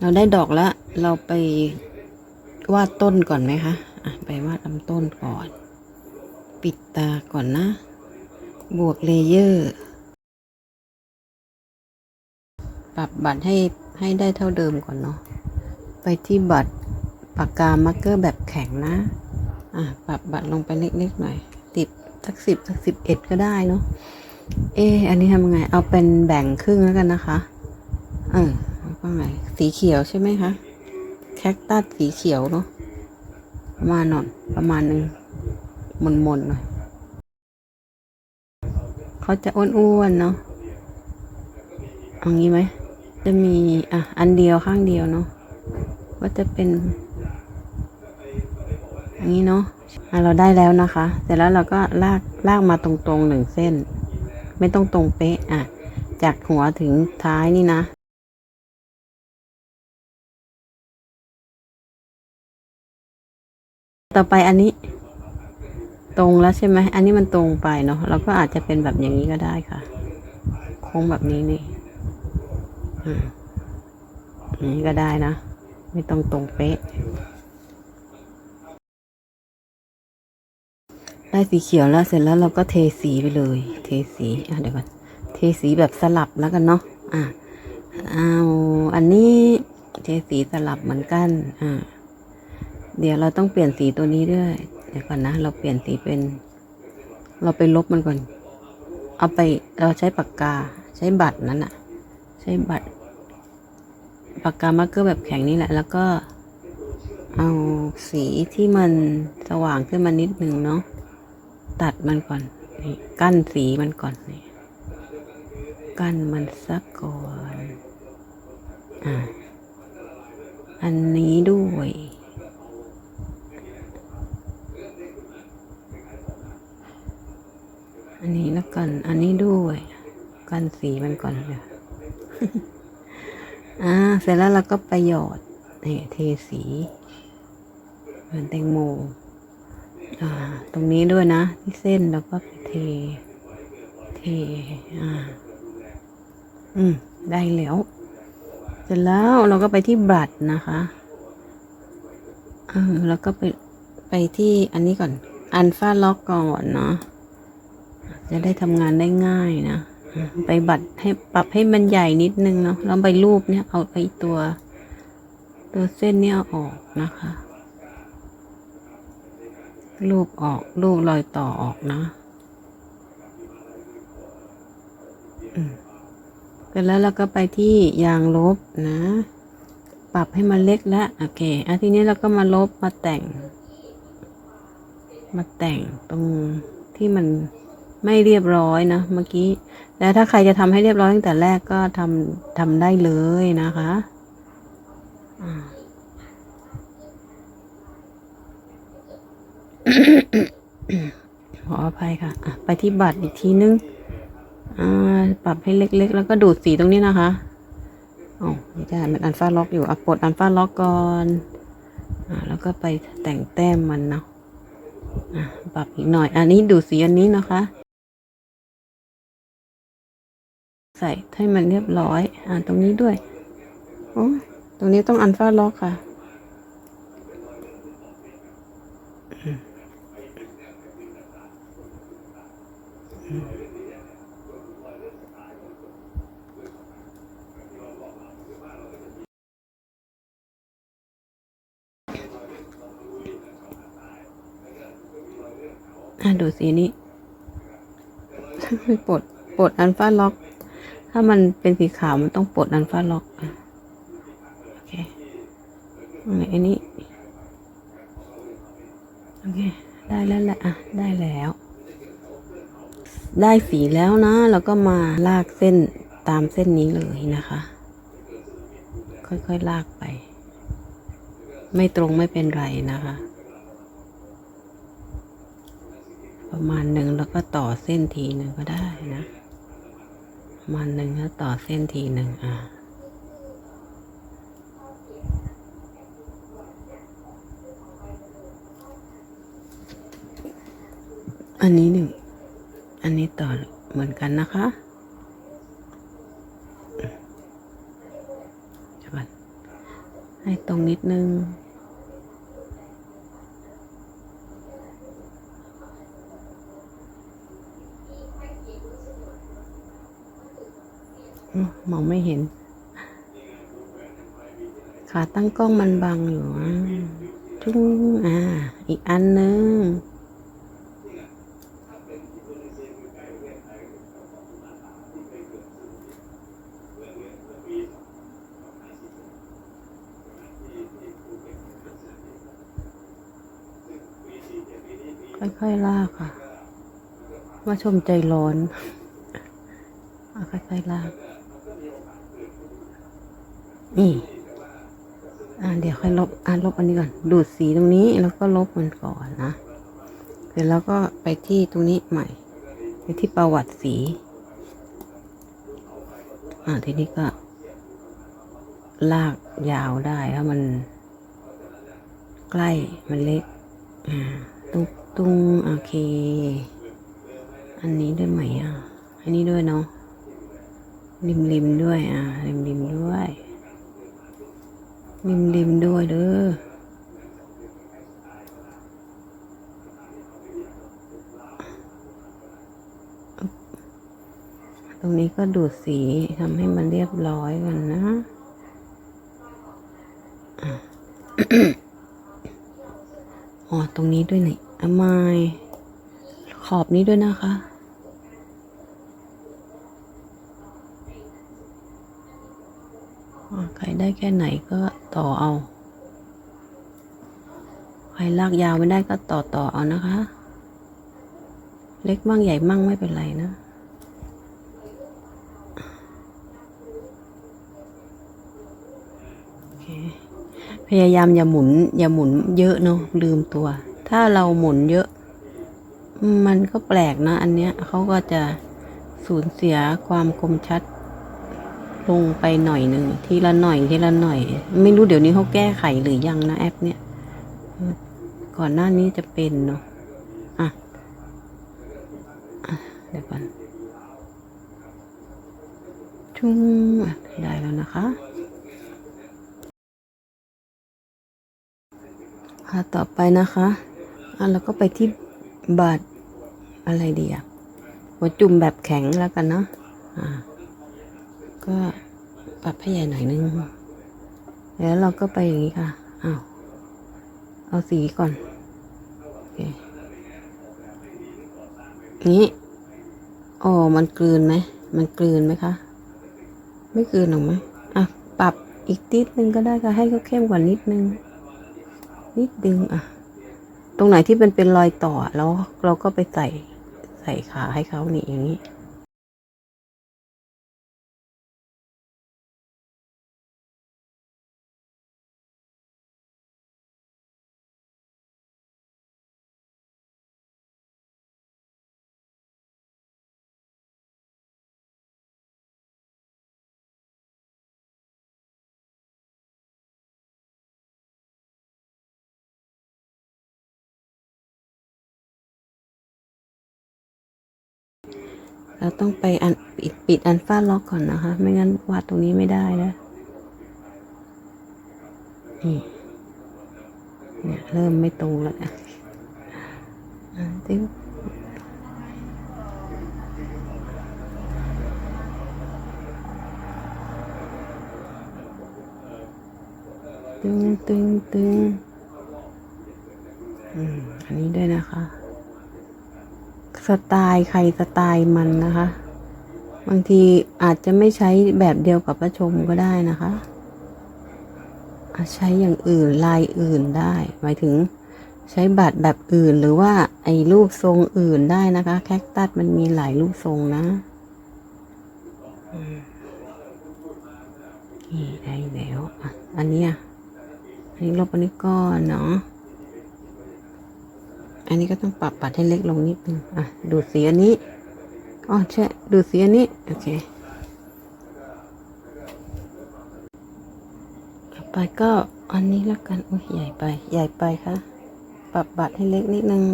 เราได้ดอกแล้ว เราไปวาดต้นก่อนไหมคะอะไปวาดลำต้นก่อน ปิดตาก่อนนะ บวกเลเยอร์ ปรับบัตรให้ให้ได้เท่าเดิมก่อนเนาะ ไปที่บัตรปากกามาร์กเกอร์แบบแข็งนะ อะ ปรับบัตรลงไปเล็กๆหน่อย ติดสักสิบสักสิบเอ็ดก็ได้เนาะ เอออันนี้ทำไง เอาเป็นแบ่งครึ่งแล้วกันนะคะ เออ แล้วก็ไงสีเขียวใช่ไหมคะแคคตัสสีเขียวเนาะประมาณหน่อยประมาณหนึ่งมนๆหน่อยเขาจะอ้วนๆเนาะเอางี้ไหมจะมีอะอันเดียวข้างเดียวเนาะว่าจะเป็นอย่างนี้เนาะอะเราได้แล้วนะคะ เสร็จแล้วเราก็ลากลากมาตรงๆหนึ่งเส้น ไม่ต้องตรงเป๊ะอะจากหัวถึงท้ายนี่นะ ต่อไปอันนี้ตรงแล้วใช่ไหม อันนี้มันตรงไปเนาะ เราก็อาจจะเป็นแบบอย่างนี้ก็ได้ค่ะ โค้งแบบนี้นี่อืมนี้ก็ได้นะ ไม่ต้องตรงเป๊ะ ได้สีเขียวแล้วเสร็จแล้วเราก็เทสีไปเลย เทสีอะเดี๋ยวก่อน เทสีแบบสลับแล้วกันเนาะ อะเอาอันนี้เทสีสลับเหมือนกัน อ่า เดี๋ยวเราต้องเปลี่ยนสีตัวนี้ด้วย เดี๋ยวก่อนนะ เราเปลี่ยนสีเป็น เราไปลบมันก่อน เอาไป เราใช้ปากกา ใช้บัตรนั้นอะใช้บัตร ปากกามาร์กเกอร์แบบแข็งนี่แหละ แล้วก็ เอาสีที่มันสว่างขึ้นมานิดหนึ่งเนาะ ตัดมันก่อน กั้นสีมันก่อนนี่กั้นมันสักก่อน อ่า อันนี้ด้วย นี้แล้วกัน อันนี้ด้วย กันสีมันก่อนเลยอ่า เสร็จแล้วเราก็ไปหยอดนี่เทสีเหมือนแตงโม อ่า ตรงนี้ด้วยนะ ที่เส้นแล้วก็ไปเท เท อ่า อืม ได้แล้ว เสร็จแล้วเราก็ไปที่บัตรนะคะเออแล้วก็ไปไปที่อันนี้ก่อน อันฟ้าล็อกก่อนเนาะ จะได้ทำงานได้ง่ายนะ ไปบัตรให้ปรับให้มันใหญ่นิดนึงเนาะแล้วไปรูปเนี่ยเอาไอ้ตัว ตัวเส้นเนี่ยอออกนะคะ รูปออกรูปรอยต่อออกนะอืมเสร็จแล้วเราก็ไปที่ยางลบนะ ปรับให้มันเล็กแล้วโอเคอะทีนี้เราก็มาลบมาแต่ง มาแต่งตรงที่มัน ไม่เรียบร้อยนะเมื่อกี้ แล้วถ้าใครจะทำให้เรียบร้อยตั้งแต่แรกก็ทำทำได้เลยนะคะอ่าขออภัยค่ะ ไปที่บัตรอีกทีนึงอ่าปรับให้เล็กๆ แล้วก็ดูดสีตรงนี้นะคะอ๋อไม่ได้มันอันฟ้าล็อกอยู่อะปลดอันฟ้าล็อกก่อนอ่าแล้วก็ไปแต่งแต้มมันเนาะอะปรับอีกหน่อย อันนี้ดูดสีอันนี้นะคะ ใส่ให้มันเรียบร้อย อ่าตรงนี้ด้วยโอ้ตรงนี้ต้องอันฟ้าล็อกค่ะ อะดูสีนี้ปลดปลดอันฟ้าล็อกามันเป็นสีขาวมันต้องปลดอันฟ้าล็อกโอเคอันนี้โอเคได้แล้วแหละอะได้แล้ว ได้สีแล้วนะ แล้วก็มาลากเส้นตามเส้นนี้เลยนะคะ ค่อยๆลากไป ไม่ตรงไม่เป็นไรนะคะ ประมาณหนึ่งแล้วก็ต่อเส้นทีหนึ่งก็ได้นะ มาณหนึ่งแล้วต่อเส้นทีหนึ่งอะอันนี้หนึ่ง อันนี้ต่อเหมือนกันนะคะให้ตรงนิดนึง มองไม่เห็น ขาตั้งกล้องมันบังอยู่อะจุ้งอ่า อีกอันนึงค่อยๆลากค่ะมาชมใจร้อนเอาค่อยๆลาก นี่ อ่าเดี๋ยวค่อยลบ อ่าลบอันนี้ก่อน ดูดสีตรงนี้แล้วก็ลบมันก่อนนะ เสร็จแล้วก็ไปที่ตรงนี้ใหม่ ไปที่ประวัติสี อ่าทีนี้ก็ ลากยาวได้ถ้ามัน ใกล้มันเล็ก อ่าตรงตรงโอเค อันนี้ด้วยไหมอะ อันนี้ด้วยเนาะริมริมด้วย อ่าริมริมด้วย ริมริมด้วยเด้อตรงนี้ก็ดูดสีทำให้มันเรียบร้อยกันนะอะอ๋อ ตรงนี้ด้วยนี่อามายขอบนี้ด้วยนะคะ อะใคร ได้แค่ไหนก็ต่อเอาใครลากยาวไม่ได้ก็ต่อต่อเอานะคะ เล็กมั่งใหญ่มั่งไม่เป็นไรนะพยายามอย่าหมุน อย่าหมุนเยอะเนาะลืมตัว ถ้าเราหมุนเยอะ มันก็แปลกนะ อันเนี้ยเขาก็จะสูญเสียความคมชัด ลงไปหน่อยหนึ่งทีละหน่อยทีละหน่อย ไม่รู้เดี๋ยวนี้เขาแก้ไขหรือยังนะแอปเนี่ย ก่อนหน้านี้จะเป็นเนาะอะอะเดี๋ยวก่อนชุ่งได้แล้วนะคะค่ะต่อไปนะคะอะแล้วก็ไปที่บาดอะไรดีอะหัวจุ่มแบบแข็งแล้วกันเนาะอ่า ก็ปรับให้ใหญ่หน่อยนึง แล้วเราก็ไปอย่างนี้ค่ะอ้าวเอาสีก่อนโอเคนี้อ๋อมันกลืนไหมมันกลืนไหมคะไม่กลืนหรอกไหมอะปรับอีกนิดนึงก็ได้ค่ะให้เขาเข้มกว่านิดนึง นิดนึงอะ ตรงไหนที่เป็นเป็นรอยต่อแล้วเราก็ไปใส่ใส่ขาให้เขานี่อย่างนี้ เราต้องไปอันปิดปิดอันฟ้าล็อกก่อนนะคะ ไม่งั้นวาดตรงนี้ไม่ได้นะนี่เนี่ยเริ่มไม่ตรงแล้วนะอะตึงตึงตึงตึงอืมอันนี้ด้วยนะคะ สไตล์ใครสไตล์มันนะคะ บางทีอาจจะไม่ใช้แบบเดียวกับประชมก็ได้นะคะอาจใช้อย่างอื่นลายอื่นได้ หมายถึงใช้บัตรแบบอื่นหรือว่าไอ้รูปทรงอื่นได้นะคะ แคคตัสมันมีหลายรูปทรงนะนี่ได้แล้วอะอันนี้อะอันนี้ลบอันนี้ก่อนเนาะ อันนี้ก็ต้องปรับปัดให้เล็กลงนิดนึงอะ ดูดสีอันนี้อ๋อใช่ดูดสีอันนี้ โอเคต่อไปก็อันนี้แล้วกันอุ้ยใหญ่ไป ใหญ่ไปค่ะ ปรับบัดให้เล็กนิดนึง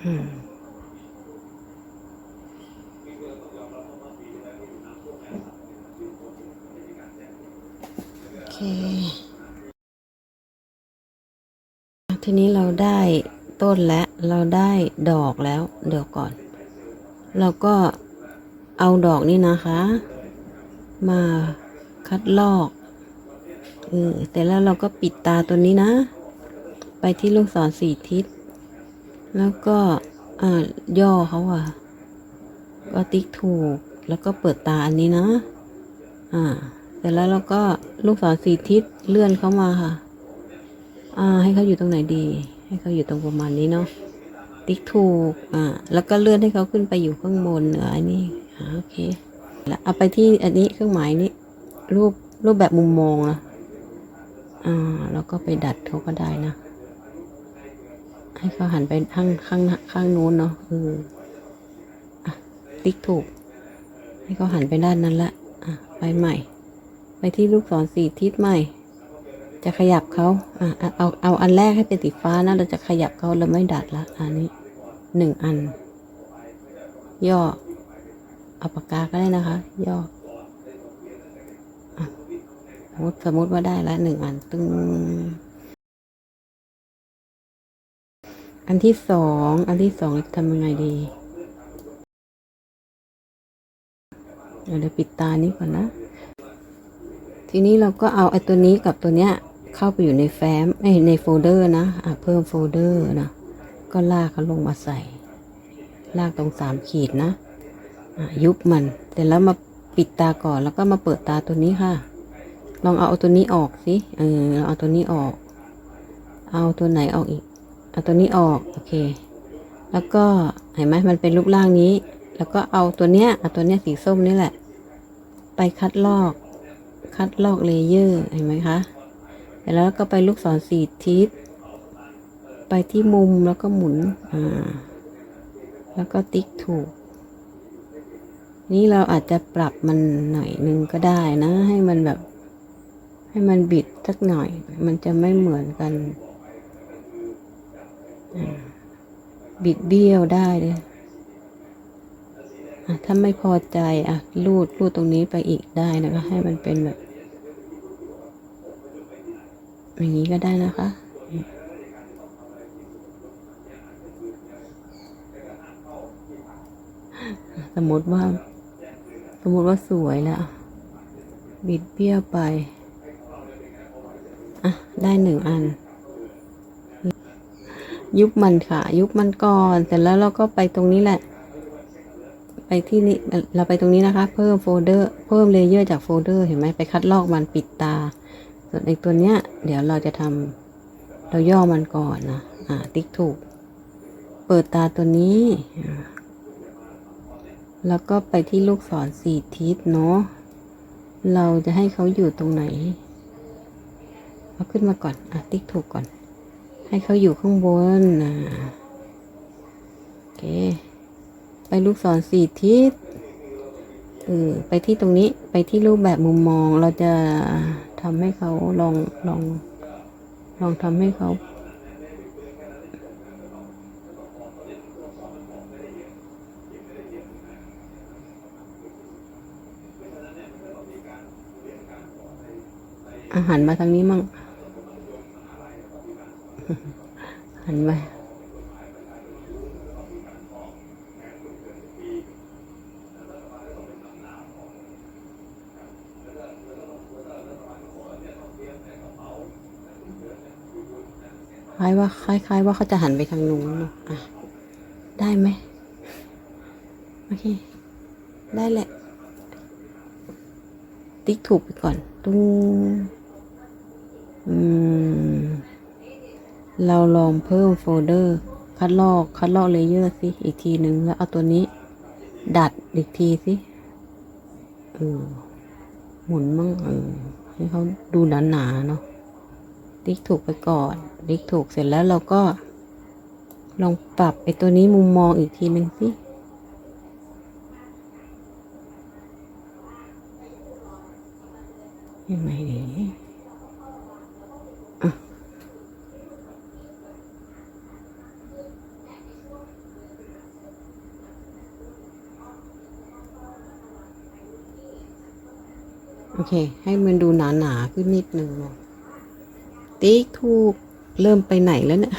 โอเค ทีนี้เราได้ต้นแล้ว เราได้ดอกแล้ว เดี๋ยวก่อน เราก็เอาดอกนี่นะคะ มาคัดลอกเออแต่แล้วเราก็ปิดตาตัวนี้นะ ไปที่ลูกศรสี่ทิศ แล้วก็อ่าย่อเขาอะก็ติ๊กถูก แล้วก็เปิดตาอันนี้นะ อ่า เสร็จแล้วเราก็ลูกศรสี่ทิศเลื่อนเข้ามาค่ะ อ่า ให้เขาอยู่ตรงไหนดี ให้เขาอยู่ตรงประมาณนี้เนาะ ติ๊กถูก อ่า แล้วก็เลื่อนให้เขาขึ้นไปอยู่ข้างบนเหนืออันนี้อ่าโอเค แล้วเอาไปที่อันนี้เครื่องหมายนี้ รูปรูปแบบมุมมองนะอ่า แล้วก็ไปดัดเขาก็ได้นะ ให้เขาหันไปข้างข้างข้างนู้นเนาะเอออะติ๊กถูก ให้เขาหันไปด้านนั้นละอะไปใหม่ ไปที่ลูกศรสี่ทิศใหม่ จะขยับเขาอะเอาเอาอันแรกให้เป็นสีฟ้านะเราจะขยับเขาเราไม่ดัดละอันนี้หนึ่งอัน ย่อเอาปากกาก็ได้นะคะ ย่อสมมติสมมติว่าได้ละหนึ่งอันตึง อันที่สอง อันที่สองจะทำยังไงดีเดี๋ยวเดี๋ยวปิดตานี้ก่อนนะ ทีนี้เราก็เอาไอ้ตัวนี้กับตัวเนี้ยเข้าไปอยู่ในแฟ้มเอ้ในโฟลเดอร์นะอะเพิ่มโฟลเดอร์นะ ก็ลากเขาลงมาใส่ ลากตรงสามขีดนะอะยุบมัน เสร็จแล้วมาปิดตาก่อน แล้วก็มาเปิดตาตัวนี้ค่ะ ลองเอาตัวนี้ออกสิ เออ เอาตัวนี้ออก เอาตัวไหนออกอีก เอาตัวนี้ออก โอเค แล้วก็เห็นไหมมันเป็นรูปร่างนี้ แล้วก็เอาตัวเนี้ยเอาตัวเนี้ยสีส้มนี่แหละ ไปคัดลอก คัดลอกเลเยอร์เห็นไหมคะเสร็จแล้วก็ไปลูกศรสี่ทิศ ไปที่มุมแล้วก็หมุนอ่าแล้วก็ติ๊กถูก นี่เราอาจจะปรับมันหน่อยนึงก็ได้นะ ให้มันแบบ ให้มันบิดสักหน่อย มันจะไม่เหมือนกัน บิดเบี้ยวได้เลยถ้าไม่พอใจอะรูดรูดตรงนี้ไปอีกได้นะคะ ให้มันเป็นแบบ อย่างนี้ก็ได้นะคะ สมมติว่า สมมติว่าสวยแล้ว บิดเบี้ยวไป อะ ได้หนึ่งอัน ยุบมันค่ะ ยุบมันก่อนเสร็จแล้วเราก็ไปตรงนี้แหละ ไปที่นี่เราไปตรงนี้นะคะ เพิ่มโฟลเดอร์ เพิ่มเลเยอร์จากโฟลเดอร์เห็นไหมไปคัดลอกมันปิดตา ส่วนไอ้ตัวเนี้ย เดี๋ยวเราจะทำเราย่อมันก่อนนะอ่าติ๊กถูก เปิดตาตัวนี้ แล้วก็ไปที่ลูกศรสี่ทิศเนาะเราจะให้เขาอยู่ตรงไหนเอาขึ้นมาก่อน อะ ติ๊กถูกก่อน ให้เขาอยู่ข้างบนนะโอเค ไปลูกศรสี่ทิศเออไปที่ตรงนี้ไปที่รูปแบบมุมมองเราจะทำให้เขาลองลองลองทำให้เขาอาหารมาทางนี้มั่ง หันมคล้ายว่าคล้ายๆว่าเขาจะหันไปทางนู้นนอะอะ ได้ไหมโอเค ได้แหละ ติ๊กถูกไปก่อน ตุ้งอืม เราลองเพิ่มโฟลเดอร์ คัดลอก คัดลอกเลเยอร์สิ อีกทีหนึ่งแล้วเอาตัวนี้ ดัดอีกทีสิเออหมุนมั่งเออให้เขาดูหนาๆเนาะติ๊กถูกไปก่อนติ๊กถูกเสร็จแล้วเราก็ ลองปรับไอ้ตัวนี้มุมมองอีกทีหนึ่งสิยังไงดี อเค ให้มันดูหนาหนาขึ้นนิดนึงเนอะติ๊กถูกเริ่มไปไหนแล้วเนี่ย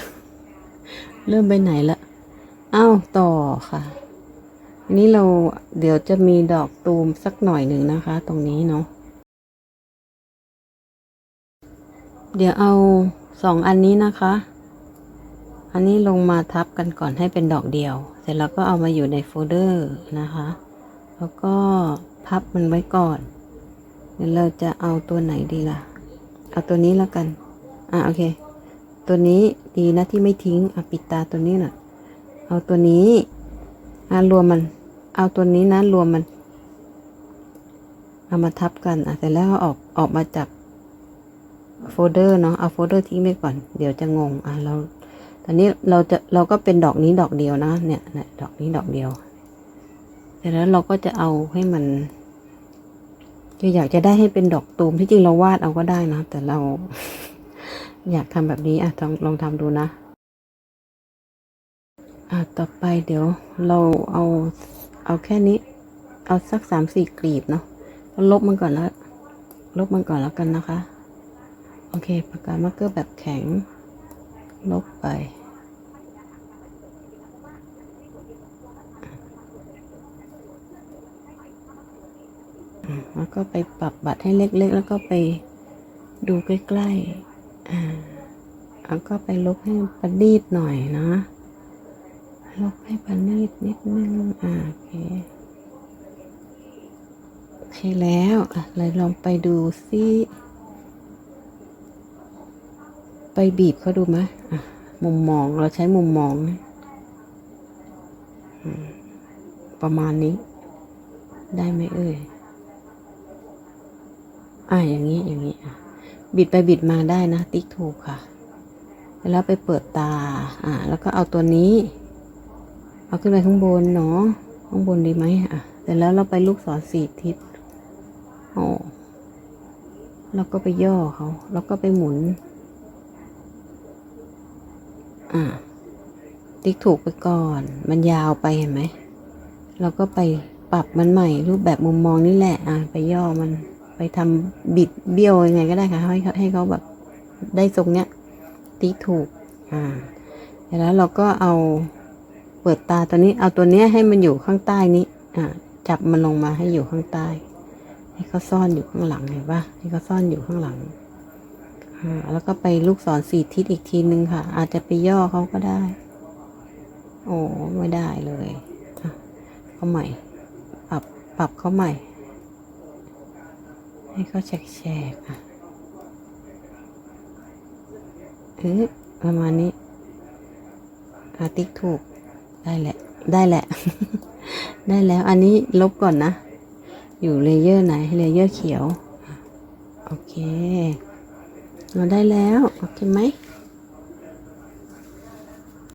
เริ่มไปไหนละอ้าวต่อค่ะอันนี้เราเดี๋ยวจะมีดอกตูมสักหน่อยหนึ่งนะคะ ตรงนี้เนาะเดี๋ยวเอาสองอันนี้นะคะ อันนี้ลงมาทับกันก่อนให้เป็นดอกเดียว เสร็จแล้วก็เอามาอยู่ในโฟลเดอร์นะคะ แล้วก็พับมันไว้ก่อน ดี๋ยวเราจะเอาตัวไหนดีล่ะ เอาตัวนี้แล้วกัน อะโอเค ตัวนี้ดีนะที่ไม่ทิ้งอะปิดตาตัวนี้หน่อยเอาตัวนี้ อะรวมมัน เอาตัวนี้นะรวมมัน เอามาทับกัน อะเสร็จแล้วออกออกมาจากโฟลเดอร์เนาะ เอาโฟลเดอร์ทิ้งไปก่อน เดี๋ยวจะงง อะเราตอนนี้เราจะเราก็เป็นดอกนี้ดอกเดียวนะ เนี่ยนะดอกนี้ดอกเดียวเสร็จแล้วเราก็จะเอาให้มัน คือยากจะได้ให้เป็นดอกตูมที่จริงเราวาดเอาก็ได้นะ แต่เรา อยากทำแบบนี้อะลองลองทำดูนะอะต่อไปเดี๋ยวเราเอาเอาแค่นี้ เอาสักสามสี่กลีบเนาะแล้วลบมันก่อนแล้ว ลบมันก่อนแล้วกันนะคะ โอเคปากกามาร์กเกอร์แบบแข็ง ลบไป แล้วก็ไปปรับบัตรให้เล็กๆ แล้วก็ไปดูใกล้ๆอ่าแล้วก็ไปลบให้ประณีตหน่อยนะลบให้ประณีตนิดนึงอ่าโอเคโอเคแล้วอะเลยลองไปดูซิไปบีบเขาดูไหมอะมุมมองเราใช้มุมมองนะประมาณนี้ ได้ไหมเอ่ย อ่าอย่างนี้อย่างนี้อะบิดไปบิดมาได้นะ ติ๊กถูกค่ะ แล้วไปเปิดตา อ่า แล้วก็เอาตัวนี้ เอาขึ้นไปข้างบนเนาะข้างบนดีไหมอะเสร็จแล้วเราไปลูกศรสี่ทิศโอ้แล้วก็ไปย่อเขาแล้วก็ไปหมุน อ่า ติ๊กถูกไปก่อน มันยาวไปเห็นไหมเราก็ไปปรับมันใหม่รูปแบบมุมมองนี่แหละ อ่าไปย่อมัน ไปทำบิดเบี้ยวยังไงก็ได้ค่ะ ให้เขาให้เขาแบบได้ทรงเนี้ยติ๊กถูกอ่าแล้วเราก็เอาเปิดตาตัวนี้เอาตัวเนี้ยให้มันอยู่ข้างใต้นี้อ่าจับมันลงมาให้อยู่ข้างใต้ ให้เขาซ่อนอยู่ข้างหลังเห็นปะให้เขาซ่อนอยู่ข้างหลังอ่าแล้วก็ไปลูกศรสี่ทิศอีกทีนึงค่ะ อาจจะไปย่อเขาก็ได้ โอ้ไม่ได้เลยอะเขาใหม่ ปรับปรับเขาใหม่ ให้เขาแฉกแฉกๆอะเออประมาณนี้อาติ๊กถูกได้แหละ ได้แหละ ได้แล้วอันนี้ลบก่อนนะ อยู่เลเยอร์ไหนเลเยอร์เขียว โอเค เราได้แล้ว โอเคไหม